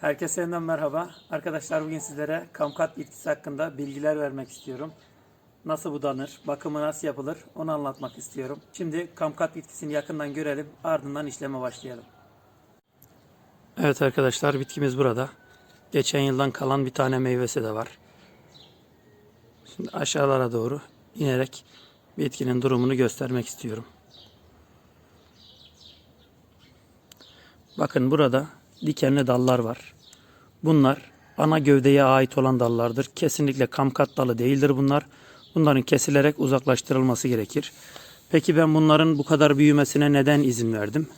Herkese yeniden merhaba. Arkadaşlar bugün sizlere kamkat bitkisi hakkında bilgiler vermek istiyorum. Nasıl budanır, bakımı nasıl yapılır onu anlatmak istiyorum. Şimdi kamkat bitkisini yakından görelim ardından işleme başlayalım. Evet arkadaşlar bitkimiz burada. Geçen yıldan kalan bir tane meyvesi de var. Şimdi aşağılara doğru inerek bitkinin durumunu göstermek istiyorum. Bakın burada dikenli dallar var. Bunlar ana gövdeye ait olan dallardır. Kesinlikle kamkat dalı değildir bunlar. Bunların kesilerek uzaklaştırılması gerekir. Peki ben bunların bu kadar büyümesine neden izin verdim?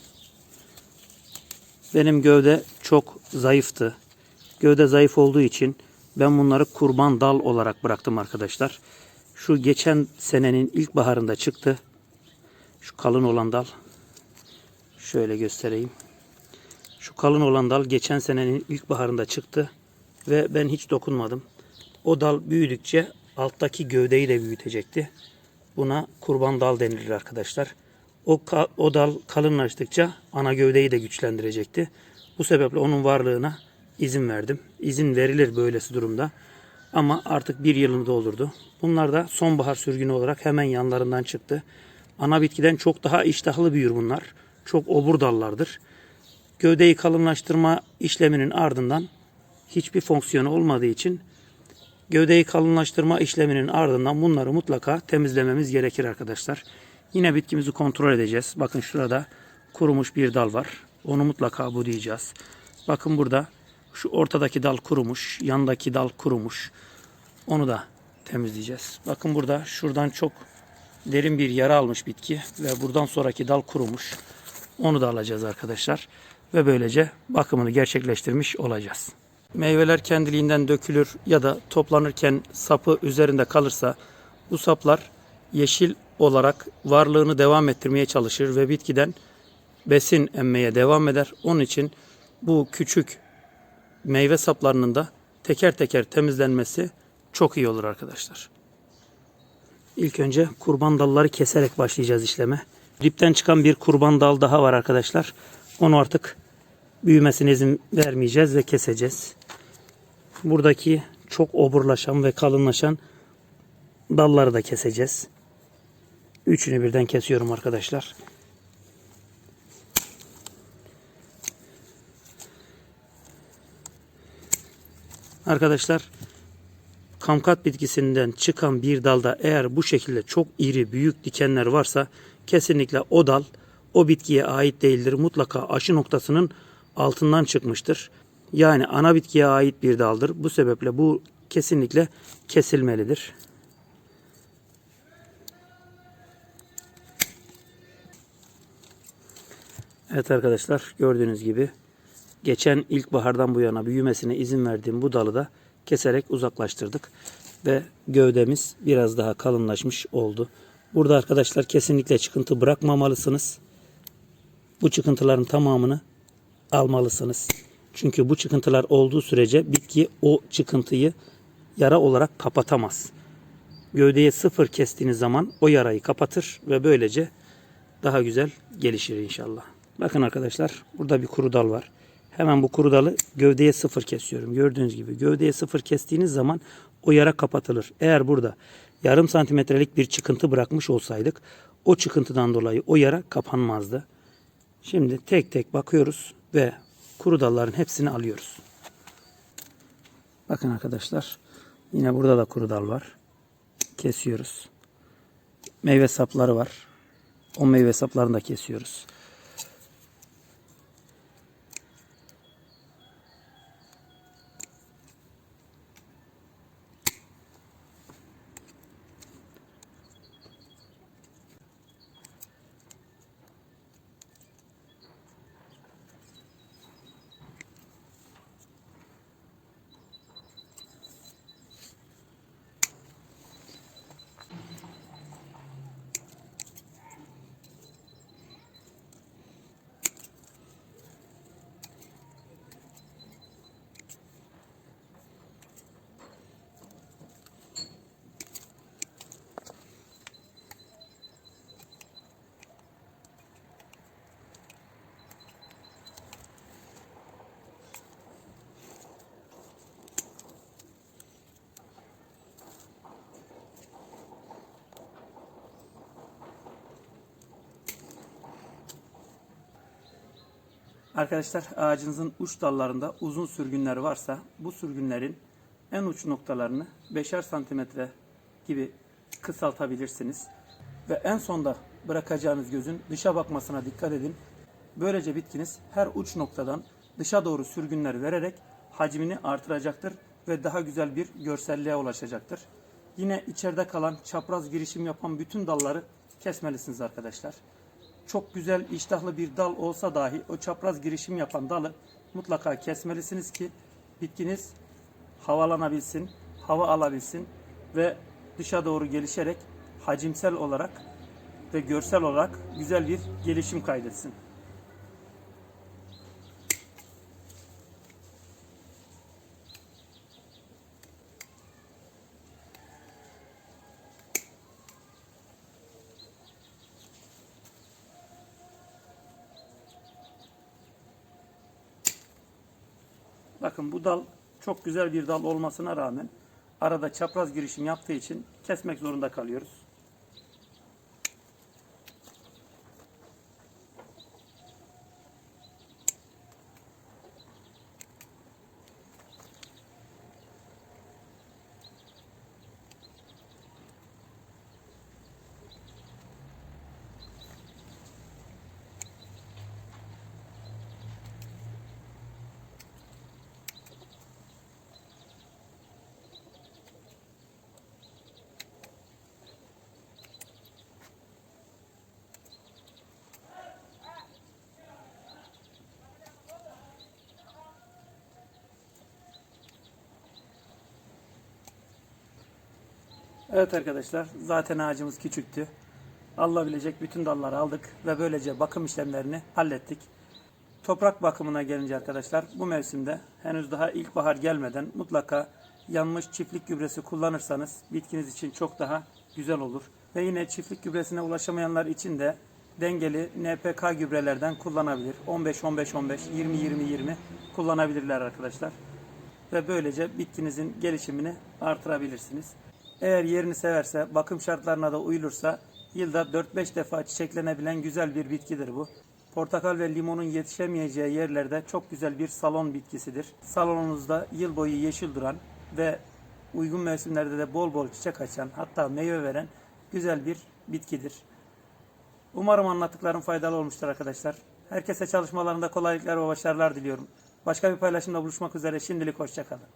Benim gövde çok zayıftı. Gövde zayıf olduğu için ben bunları kurban dal olarak bıraktım arkadaşlar. Şu geçen senenin ilk baharında çıktı. Şu kalın olan dal. Şöyle göstereyim. Şu kalın olan dal geçen senenin ilkbaharında çıktı ve ben hiç dokunmadım. O dal büyüdükçe alttaki gövdeyi de büyütecekti. Buna kurban dal denilir arkadaşlar. O, o dal kalınlaştıkça ana gövdeyi de güçlendirecekti. Bu sebeple onun varlığına izin verdim. İzin verilir böylesi durumda. Ama artık bir yılını doldurdu. Bunlar da sonbahar sürgünü olarak hemen yanlarından çıktı. Ana bitkiden çok daha iştahlı büyür bunlar. Çok obur dallardır. Gövdeyi kalınlaştırma işleminin ardından hiçbir fonksiyonu olmadığı için gövdeyi kalınlaştırma işleminin ardından bunları mutlaka temizlememiz gerekir arkadaşlar. Yine bitkimizi kontrol edeceğiz. Bakın şurada kurumuş bir dal var. Onu mutlaka budayacağız. Bakın burada şu ortadaki dal kurumuş, yandaki dal kurumuş. Onu da temizleyeceğiz. Bakın burada şuradan çok derin bir yara almış bitki ve buradan sonraki dal kurumuş. Onu da alacağız arkadaşlar. Ve böylece bakımını gerçekleştirmiş olacağız. Meyveler kendiliğinden dökülür ya da toplanırken sapı üzerinde kalırsa bu saplar yeşil olarak varlığını devam ettirmeye çalışır ve bitkiden besin emmeye devam eder. Onun için bu küçük meyve saplarının da teker teker temizlenmesi çok iyi olur arkadaşlar. İlk önce kurban dalları keserek başlayacağız işleme. Dipten çıkan bir kurban dal daha var arkadaşlar. Onu artık büyümesine izin vermeyeceğiz ve keseceğiz. Buradaki çok oburlaşan ve kalınlaşan dalları da keseceğiz. Üçünü birden kesiyorum arkadaşlar. Arkadaşlar kamkat bitkisinden çıkan bir dalda eğer bu şekilde çok iri büyük dikenler varsa kesinlikle o dal o bitkiye ait değildir. Mutlaka aşı noktasının altından çıkmıştır. Yani ana bitkiye ait bir daldır. Bu sebeple bu kesinlikle kesilmelidir. Evet arkadaşlar gördüğünüz gibi geçen ilkbahardan bu yana büyümesine izin verdiğim bu dalı da keserek uzaklaştırdık. Ve gövdemiz biraz daha kalınlaşmış oldu. Burada arkadaşlar kesinlikle çıkıntı bırakmamalısınız. Bu çıkıntıların tamamını almalısınız. Çünkü bu çıkıntılar olduğu sürece bitki o çıkıntıyı yara olarak kapatamaz. Gövdeye sıfır kestiğiniz zaman o yarayı kapatır ve böylece daha güzel gelişir inşallah. Bakın arkadaşlar burada bir kuru dal var. Hemen bu kuru dalı gövdeye sıfır kesiyorum. Gördüğünüz gibi gövdeye sıfır kestiğiniz zaman o yara kapatılır. Eğer burada yarım santimetrelik bir çıkıntı bırakmış olsaydık o çıkıntıdan dolayı o yara kapanmazdı. Şimdi tek tek bakıyoruz ve kuru dalların hepsini alıyoruz. Bakın arkadaşlar yine burada da kuru dal var. Kesiyoruz. Meyve sapları var. O meyve saplarını da kesiyoruz. Arkadaşlar ağacınızın uç dallarında uzun sürgünler varsa bu sürgünlerin en uç noktalarını 5'er santimetre gibi kısaltabilirsiniz. Ve en sonda bırakacağınız gözün dışa bakmasına dikkat edin. Böylece bitkiniz her uç noktadan dışa doğru sürgünler vererek hacmini artıracaktır ve daha güzel bir görselliğe ulaşacaktır. Yine içeride kalan çapraz girişim yapan bütün dalları kesmelisiniz arkadaşlar. Çok güzel iştahlı bir dal olsa dahi o çapraz girişim yapan dalı mutlaka kesmelisiniz ki bitkiniz havalanabilsin, hava alabilsin ve dışa doğru gelişerek hacimsel olarak ve görsel olarak güzel bir gelişim kaydetsin. Bakın bu dal çok güzel bir dal olmasına rağmen arada çapraz girişim yaptığı için kesmek zorunda kalıyoruz. Evet arkadaşlar zaten ağacımız küçüktü. Alınabilecek bütün dalları aldık ve böylece bakım işlemlerini hallettik. Toprak bakımına gelince arkadaşlar bu mevsimde henüz daha ilkbahar gelmeden mutlaka yanmış çiftlik gübresi kullanırsanız bitkiniz için çok daha güzel olur. Ve yine çiftlik gübresine ulaşamayanlar için de dengeli NPK gübrelerden kullanabilir. 15-15-15, 20-20-20 kullanabilirler arkadaşlar ve böylece bitkinizin gelişimini artırabilirsiniz. Eğer yerini severse, bakım şartlarına da uyulursa yılda 4-5 defa çiçeklenebilen güzel bir bitkidir bu. Portakal ve limonun yetişemeyeceği yerlerde çok güzel bir salon bitkisidir. Salonunuzda yıl boyu yeşil duran ve uygun mevsimlerde de bol bol çiçek açan hatta meyve veren güzel bir bitkidir. Umarım anlattıklarım faydalı olmuştur arkadaşlar. Herkese çalışmalarında kolaylıklar ve başarılar diliyorum. Başka bir paylaşımda buluşmak üzere şimdilik hoşçakalın.